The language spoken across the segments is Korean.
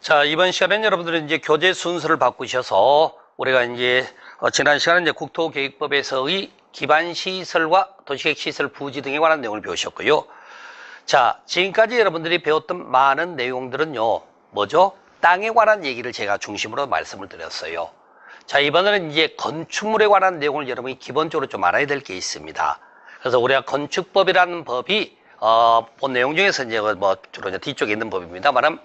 자, 이번 시간에는 여러분들은 이제 교재 순서를 바꾸셔서 우리가 이제 어, 지난 시간에 이제 국토계획법에서의 기반시설과 도시계획시설 부지 등에 관한 내용을 배우셨고요. 자, 지금까지 여러분들이 배웠던 많은 내용들은요, 뭐죠? 땅에 관한 얘기를 제가 중심으로 말씀을 드렸어요. 자, 이번에는 이제 건축물에 관한 내용을 여러분이 기본적으로 좀 알아야 될 게 있습니다. 그래서 우리가 건축법이라는 법이 어, 본 내용 중에서 이제 뭐 주로 이제 뒤쪽에 있는 법입니다만은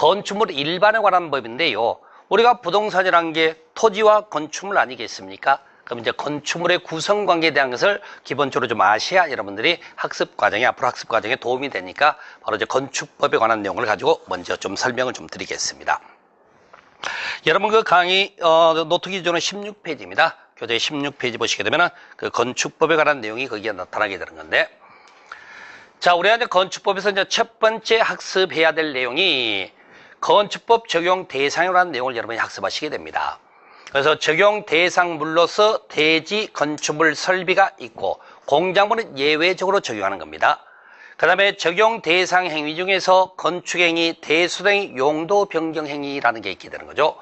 건축물 일반에 관한 법인데요. 우리가 부동산이라는 게 토지와 건축물 아니겠습니까? 그럼 이제 건축물의 구성 관계에 대한 것을 기본적으로 좀 아셔야 여러분들이 학습 과정에 앞으로 학습 과정에 도움이 되니까 바로 이제 건축법에 관한 내용을 가지고 먼저 좀 설명을 좀 드리겠습니다. 여러분 그 강의 어, 노트 기준은 16페이지입니다. 교재 16페이지 보시게 되면 은 그 건축법에 관한 내용이 거기에 나타나게 되는 건데 자, 우리가 이제 건축법에서 이제 첫 번째 학습해야 될 내용이 건축법 적용 대상이라는 내용을 여러분이 학습하시게 됩니다. 그래서 적용 대상물로서 대지 건축물 설비가 있고 공작물은 예외적으로 적용하는 겁니다. 그 다음에 적용 대상 행위 중에서 건축행위, 대수행위, 용도 변경 행위라는 게 있게 되는 거죠.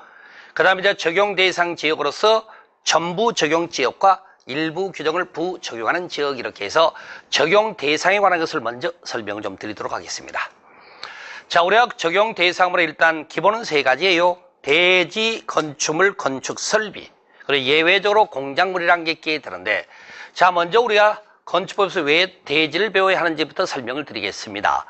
그 다음에 이제 적용 대상 지역으로서 전부 적용 지역과 일부 규정을 부적용하는 지역 이렇게 해서 적용 대상에 관한 것을 먼저 설명을 좀 드리도록 하겠습니다. 자, 우리가 적용 대상으로 일단 기본은 세 가지예요. 대지, 건축물, 건축 설비. 그리고 예외적으로 공작물이라는 게 있게 되는데 자, 먼저 우리가 건축법에서 왜 대지를 배워야 하는지부터 설명을 드리겠습니다.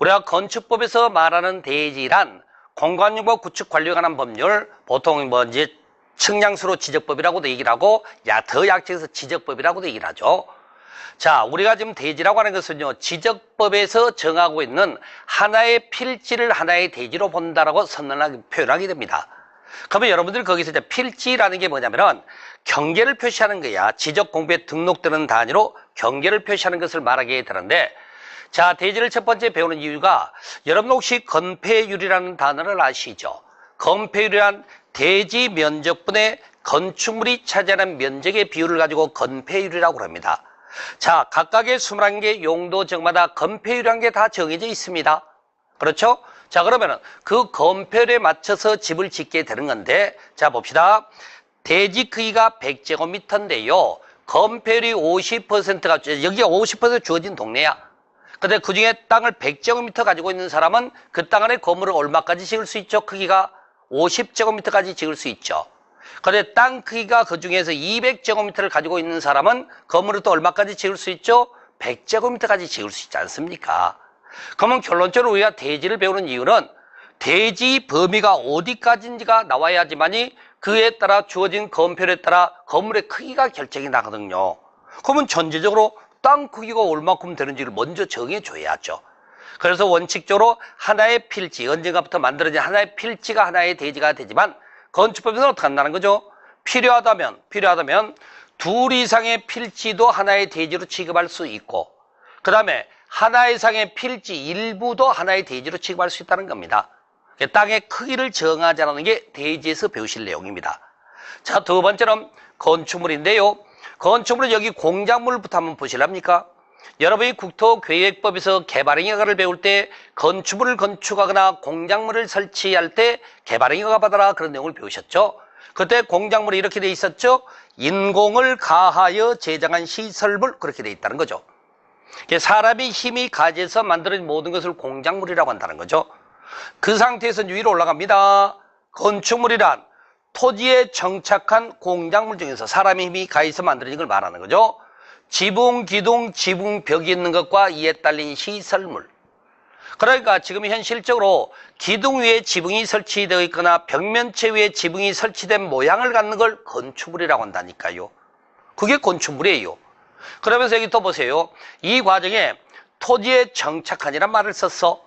우리가 건축법에서 말하는 대지란 공간유보 구축 관리에 관한 법률 보통 뭐 이제 측량수로 지적법이라고도 얘기를 하고 야, 더 약체에서 지적법이라고도 얘기를 하죠. 자, 우리가 지금 대지라고 하는 것은요, 지적법에서 정하고 있는 하나의 필지를 하나의 대지로 본다라고 선언하게, 표현하게 됩니다. 그러면 여러분들이 거기서 이제 필지라는 게 뭐냐면은 경계를 표시하는 거야. 지적 공부에 등록되는 단위로 경계를 표시하는 것을 말하게 되는데 자, 대지를 첫 번째 배우는 이유가 여러분 혹시 건폐율이라는 단어를 아시죠? 건폐율이란 대지 면적분의 건축물이 차지하는 면적의 비율을 가지고 건폐율이라고 합니다. 자, 각각의 21개 용도 지역마다 건폐율이라는 게다 정해져 있습니다. 그렇죠? 자, 그러면은 그 건폐율에 맞춰서 집을 짓게 되는 건데, 자, 봅시다. 대지 크기가 100제곱미터인데요. 건폐율이 50%가, 여기가 50% 주어진 동네야. 근데 그 중에 땅을 100제곱미터 가지고 있는 사람은 그 땅 안에 건물을 얼마까지 지을 수 있죠? 크기가 50제곱미터까지 지을 수 있죠. 근데 땅 크기가 그 중에서 200제곱미터를 가지고 있는 사람은 건물을 또 얼마까지 지을 수 있죠? 100제곱미터까지 지을 수 있지 않습니까? 그러면 결론적으로 우리가 대지를 배우는 이유는 대지 범위가 어디까지인지가 나와야지만이 그에 따라 주어진 건표에 따라 건물의 크기가 결정이 나거든요. 그러면 전체적으로 땅 크기가 얼마큼 되는지를 먼저 정해줘야죠. 그래서 원칙적으로 하나의 필지, 언젠가부터 만들어진 하나의 필지가 하나의 대지가 되지만 건축법에서는 어떻게 한다는 거죠? 필요하다면, 필요하다면 둘 이상의 필지도 하나의 대지로 취급할 수 있고 그 다음에 하나 이상의 필지 일부도 하나의 대지로 취급할 수 있다는 겁니다. 땅의 크기를 정하자는 게 대지에서 배우실 내용입니다. 자, 두 번째는 건축물인데요. 건축물은 여기 공작물부터 한번 보실랍니까? 여러분이 국토계획법에서 개발행위가를 배울 때 건축물을 건축하거나 공작물을 설치할 때 개발행위가 받아라 그런 내용을 배우셨죠. 그때 공작물이 이렇게 돼 있었죠. 인공을 가하여 제작한 시설물 그렇게 돼 있다는 거죠. 사람이 힘이 가지해서 만들어진 모든 것을 공작물이라고 한다는 거죠. 그 상태에서 위로 올라갑니다. 건축물이란 토지에 정착한 공작물 중에서 사람의 힘이 가해서 만들어진 걸 말하는 거죠. 지붕, 기둥, 지붕 벽이 있는 것과 이에 딸린 시설물. 그러니까 지금 현실적으로 기둥 위에 지붕이 설치되어 있거나 벽면체 위에 지붕이 설치된 모양을 갖는 걸 건축물이라고 한다니까요. 그게 건축물이에요. 그러면서 여기 또 보세요. 이 과정에 토지에 정착한이란 말을 썼어.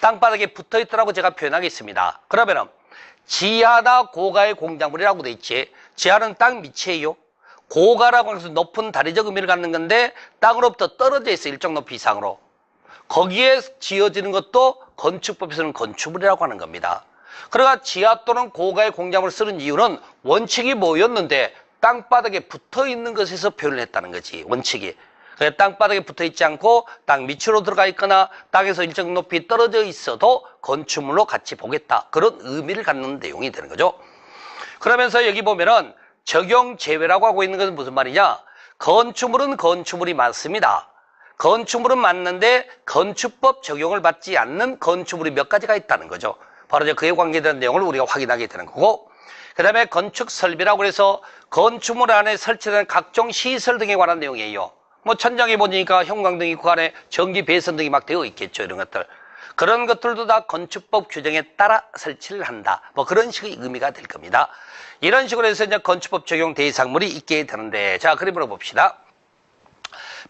땅바닥에 붙어 있더라고 제가 표현하겠습니다. 그러면은 지하나 고가의 공작물이라고 돼 있지. 지하는 땅 밑이에요. 고가라고 해서 높은 다리적 의미를 갖는 건데 땅으로부터 떨어져 있어 일정 높이 이상으로. 거기에 지어지는 것도 건축법에서는 건축물이라고 하는 겁니다. 그러니까 지하 또는 고가의 공작물을 쓰는 이유는 원칙이 뭐였는데 땅바닥에 붙어 있는 것에서 표현을 했다는 거지 원칙이. 그 땅바닥에 붙어 있지 않고 땅 밑으로 들어가 있거나 땅에서 일정 높이 떨어져 있어도 건축물로 같이 보겠다. 그런 의미를 갖는 내용이 되는 거죠. 그러면서 여기 보면은 적용 제외라고 하고 있는 것은 무슨 말이냐? 건축물은 건축물이 맞습니다. 건축물은 맞는데 건축법 적용을 받지 않는 건축물이 몇 가지가 있다는 거죠. 바로 이제 그에 관계된 내용을 우리가 확인하게 되는 거고 그 다음에 건축 설비라고 해서 건축물 안에 설치된 각종 시설 등에 관한 내용이에요. 뭐 천장에 보니까 형광등이 있고 안에 전기 배선 등이 막 되어 있겠죠. 이런 것들. 그런 것들도 다 건축법 규정에 따라 설치를 한다. 뭐 그런 식의 의미가 될 겁니다. 이런 식으로 해서 이제 건축법 적용 대상물이 있게 되는데 자 그림으로 봅시다.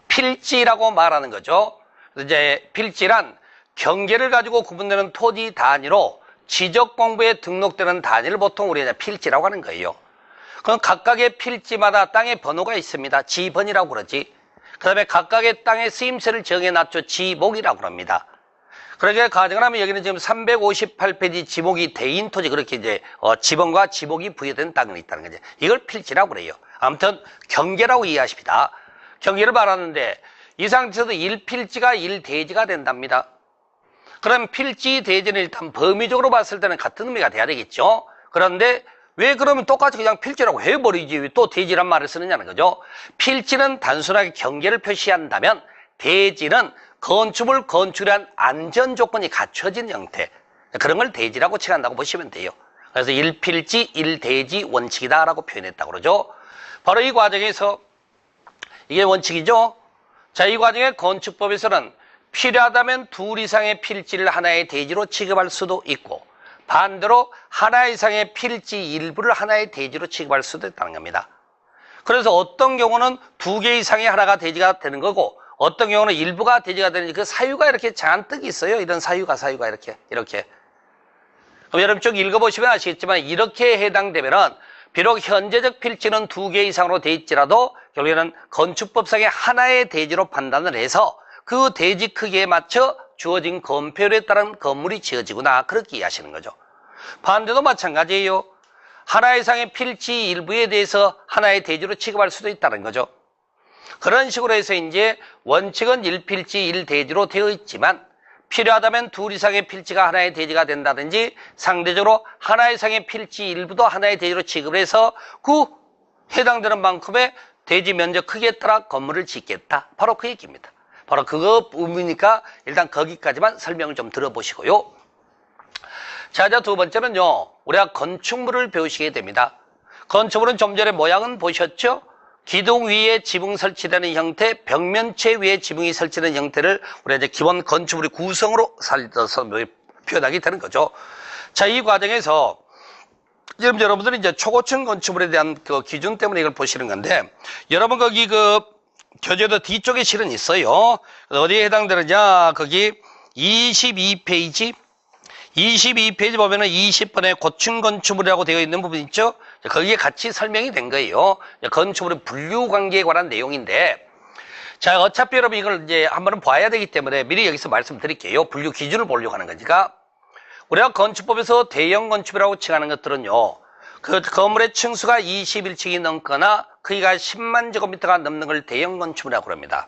필지라고 말하는 거죠. 이제 필지란 경계를 가지고 구분되는 토지 단위로 지적 공부에 등록되는 단위를 보통 우리가 필지라고 하는 거예요. 그럼 각각의 필지마다 땅의 번호가 있습니다. 지번이라고 그러지. 그 다음에 각각의 땅의 쓰임새를 정해놨죠. 지목이라고 합니다. 그러게 가정을 하면 여기는 지금 358페이지 지목이 대인 토지 그렇게 이제 어, 지번과 지목이 부여된 땅이 있다는 거죠. 이걸 필지라고 그래요. 아무튼 경계라고 이해하십니다. 경계를 말하는데 이 상태에서도 1필지가 1대지가 된답니다. 그럼 필지 대지는 일단 범위적으로 봤을 때는 같은 의미가 돼야 되겠죠. 그런데 왜 그러면 똑같이 그냥 필지라고 해버리지 왜 또 대지란 말을 쓰느냐는 거죠. 필지는 단순하게 경계를 표시한다면 대지는 건축물 건축한 안전 조건이 갖춰진 형태 그런 걸 대지라고 칭한다고 보시면 돼요. 그래서 1필지 1대지 원칙이다라고 표현했다고 그러죠. 바로 이 과정에서 이게 원칙이죠. 자, 이 과정에 건축법에서는 필요하다면 둘 이상의 필지를 하나의 대지로 취급할 수도 있고 반대로 하나 이상의 필지 일부를 하나의 대지로 취급할 수도 있다는 겁니다. 그래서 어떤 경우는 두 개 이상의 하나가 대지가 되는 거고 어떤 경우는 일부가 대지가 되는 그 사유가 이렇게 잔뜩 있어요. 이런 사유가 사유가 이렇게 이렇게. 그럼 여러분 쭉 읽어보시면 아시겠지만 이렇게 해당되면은 비록 현재적 필지는 두 개 이상으로 돼 있지라도 결국에는 건축법상의 하나의 대지로 판단을 해서 그 대지 크기에 맞춰 주어진 건폐율에 따른 건물이 지어지구나 그렇게 이해하시는 거죠. 반대도 마찬가지예요. 하나 이상의 필지 일부에 대해서 하나의 대지로 취급할 수도 있다는 거죠. 그런 식으로 해서 이제 원칙은 1필지 1대지로 되어 있지만 필요하다면 둘 이상의 필지가 하나의 대지가 된다든지 상대적으로 하나 이상의 필지 일부도 하나의 대지로 취급을 해서 그 해당되는 만큼의 대지 면적 크기에 따라 건물을 짓겠다. 바로 그 얘기입니다. 바로 그거 의미니까 일단 거기까지만 설명을 좀 들어보시고요. 자, 이제 두 번째는요. 우리가 건축물을 배우시게 됩니다. 건축물은 좀 전에 모양은 보셨죠? 기둥 위에 지붕 설치되는 형태, 벽면체 위에 지붕이 설치되는 형태를 우리가 이제 기본 건축물의 구성으로 살려서 표현하게 되는 거죠. 자, 이 과정에서 지금 여러분들이 이제 초고층 건축물에 대한 그 기준 때문에 이걸 보시는 건데, 여러분 거기 그 교재도 뒤쪽에 실은 있어요. 어디에 해당되느냐? 거기 22페이지 22페이지 보면은 20번에 고층 건축물이라고 되어 있는 부분 있죠? 거기에 같이 설명이 된 거예요. 건축물의 분류 관계에 관한 내용인데, 자, 어차피 여러분 이걸 이제 한번은 봐야 되기 때문에 미리 여기서 말씀드릴게요. 분류 기준을 보려고 하는 거니까. 우리가 건축법에서 대형 건축이라고 칭하는 것들은요, 그 건물의 층수가 21층이 넘거나 크기가 10만 제곱미터가 넘는 걸 대형 건축이라고 합니다.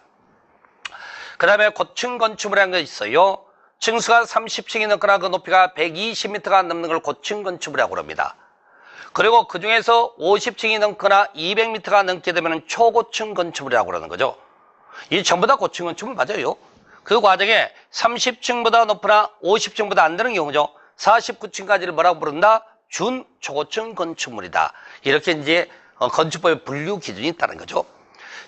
그 다음에 고층 건축이라는 게 있어요. 층수가 30층이 넘거나 그 높이가 120m가 넘는 걸 고층 건축이라고 합니다. 그리고 그 중에서 50층이 넘거나 200m가 넘게 되면 초고층 건축이라고 그러는 거죠. 이 전부 다 고층 건축물 맞아요. 그 과정에 30층보다 높으나 50층보다 안 되는 경우죠. 49층까지를 뭐라고 부른다? 준 초고층 건축물이다. 이렇게 이제 어, 건축법의 분류 기준이 있다는 거죠.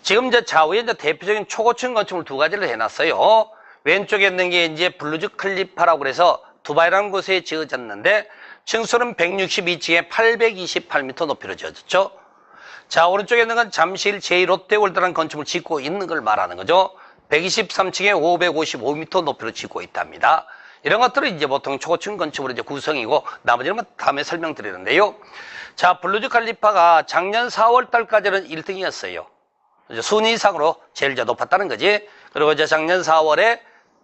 지금 이제 좌우에 이제 대표적인 초고층 건축물 두 가지를 해놨어요. 왼쪽에 있는 게 이제 블루즈 클리파라고 그래서 두바이라는 곳에 지어졌는데 층수는 162층에 828m 높이로 지어졌죠. 자, 오른쪽에 있는 건 잠실 제1롯데월드라는 건축물 짓고 있는 걸 말하는 거죠. 123층에 555m 높이로 짓고 있답니다. 이런 것들은 이제 보통 초고층 건축물의 이제 구성이고 나머지는 다음에 설명드리는데요. 자, 블루즈 칼리파가 작년 4월 달까지는 1등이었어요. 순위상으로 제일 높았다는 거지. 그리고 이제 작년 4월에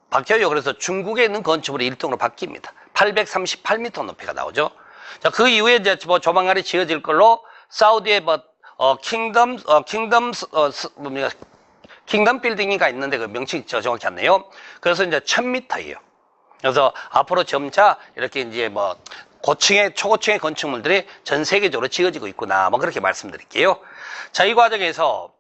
바뀌어요. 그래서 중국에 있는 건축물이 1등으로 바뀝니다. 838m 높이가 나오죠. 자, 그 이후에 이제 뭐 조만간에 지어질 걸로 사우디의 뭐, 어, 킹덤, 어, 킹덤, 어, 뭡니까? 킹덤 빌딩이가 있는데 그 명칭이 저 정확히 않네요. 그래서 이제 1000m예요. 그래서 앞으로 점차 이렇게 이제 뭐 고층의 초고층의 건축물들이 전 세계적으로 지어지고 있구나. 뭐 그렇게 말씀드릴게요. 자, 이 과정에서